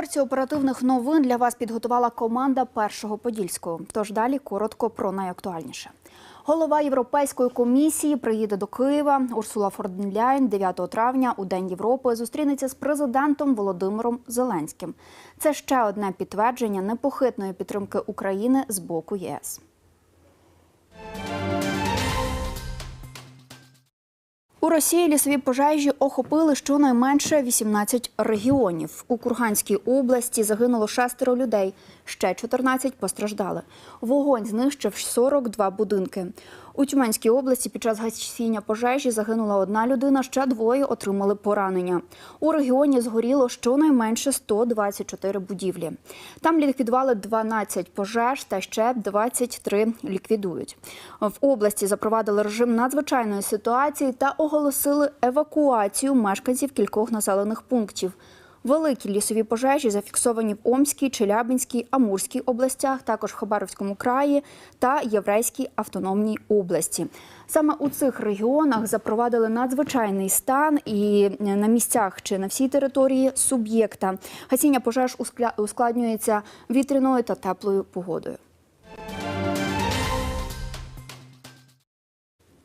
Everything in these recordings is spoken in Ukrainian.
Порцію оперативних новин для вас підготувала команда першого подільського. Тож далі коротко про найактуальніше. Голова Європейської комісії приїде до Києва. Урсула Форденляйн 9 травня у День Європи зустрінеться з президентом Володимиром Зеленським. Це ще одне підтвердження непохитної підтримки України з боку ЄС. У Росії лісові пожежі охопили щонайменше 18 регіонів. У Курганській області загинуло шестеро людей, ще 14 постраждали. Вогонь знищив 42 будинки. У Тюменській області під час гасіння пожежі загинула одна людина, ще двоє отримали поранення. У регіоні згоріло щонайменше 124 будівлі. Там ліквідували 12 пожеж та ще 23 ліквідують. В області запровадили режим надзвичайної ситуації та оголосили евакуацію мешканців кількох населених пунктів. Великі лісові пожежі зафіксовані в Омській, Челябинській, Амурській областях, також в Хабаровському краї та Єврейській автономній області. Саме у цих регіонах запровадили надзвичайний стан і на місцях чи на всій території суб'єкта. Гасіння пожеж ускладнюється вітряною та теплою погодою.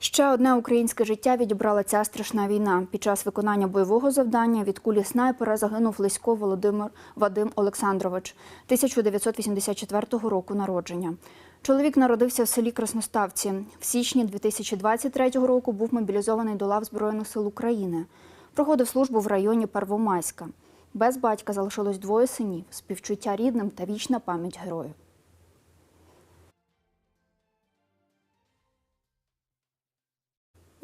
Ще одне українське життя відібрала ця страшна війна. Під час виконання бойового завдання від кулі снайпера загинув Лисько Володимир Вадим Олександрович 1984 року народження. Чоловік народився в селі Красноставці. В січні 2023 року був мобілізований до лав Збройних сил України. Проходив службу в районі Первомайська. Без батька залишилось двоє синів, співчуття рідним та вічна пам'ять герою.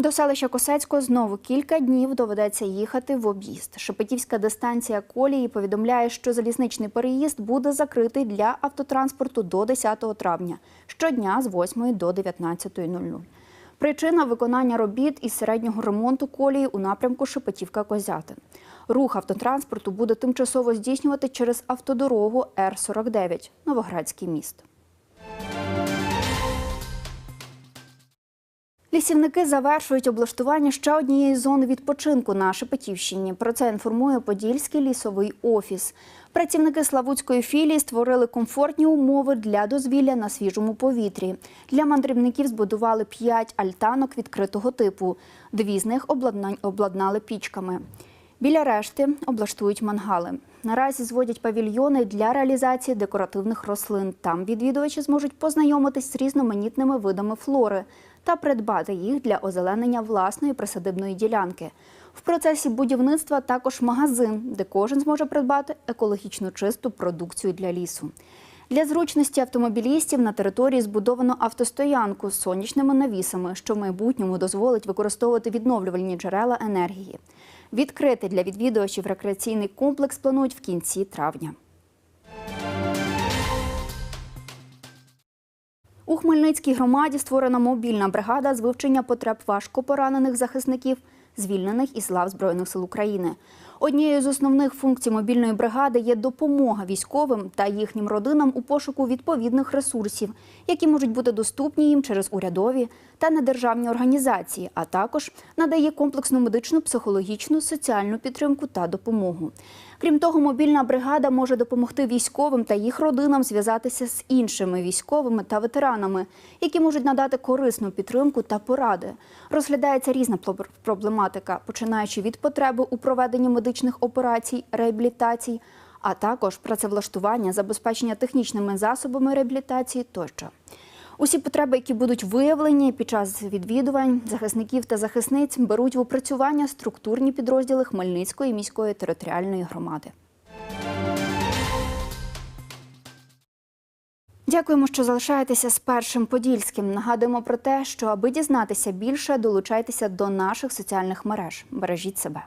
До селища Косецького знову кілька днів доведеться їхати в об'їзд. Шепетівська дистанція колії повідомляє, що залізничний переїзд буде закритий для автотранспорту до 10 травня, щодня з 8 до 19.00. Причина виконання робіт із середнього ремонту колії у напрямку Шепетівка-Козятин. Рух автотранспорту буде тимчасово здійснювати через автодорогу Р-49 Новоградський міст. Лісівники завершують облаштування ще однієї зони відпочинку на Шепетівщині. Про це інформує Подільський лісовий офіс. Працівники Славутської філії створили комфортні умови для дозвілля на свіжому повітрі. Для мандрівників збудували п'ять альтанок відкритого типу. Дві з них обладнали пічками. Біля решти облаштують мангали. Наразі зводять павільйони для реалізації декоративних рослин. Там відвідувачі зможуть познайомитись з різноманітними видами флори та придбати їх для озеленення власної присадибної ділянки. В процесі будівництва також магазин, де кожен зможе придбати екологічно чисту продукцію для лісу. Для зручності автомобілістів на території збудовано автостоянку з сонячними навісами, що в майбутньому дозволить використовувати відновлювальні джерела енергії. Відкрити для відвідувачів рекреаційний комплекс планують в кінці травня. У Хмельницькій громаді створена мобільна бригада з вивчення потреб важкопоранених захисників, звільнених із лав Збройних сил України. Однією з основних функцій мобільної бригади є допомога військовим та їхнім родинам у пошуку відповідних ресурсів, які можуть бути доступні їм через урядові та недержавні організації, а також надає комплексну медичну, психологічну, соціальну підтримку та допомогу. Крім того, мобільна бригада може допомогти військовим та їх родинам зв'язатися з іншими військовими та ветеранами, які можуть надати корисну підтримку та поради. Розглядається різна проблематика, починаючи від потреби у проведенні медичних операцій, реабілітацій, а також працевлаштування, забезпечення технічними засобами реабілітації тощо. Усі потреби, які будуть виявлені під час відвідувань захисників та захисниць, беруть в опрацювання структурні підрозділи Хмельницької міської територіальної громади. Дякуємо, що залишаєтеся з першим подільським. Нагадуємо про те, що аби дізнатися більше, долучайтеся до наших соціальних мереж. Бережіть себе.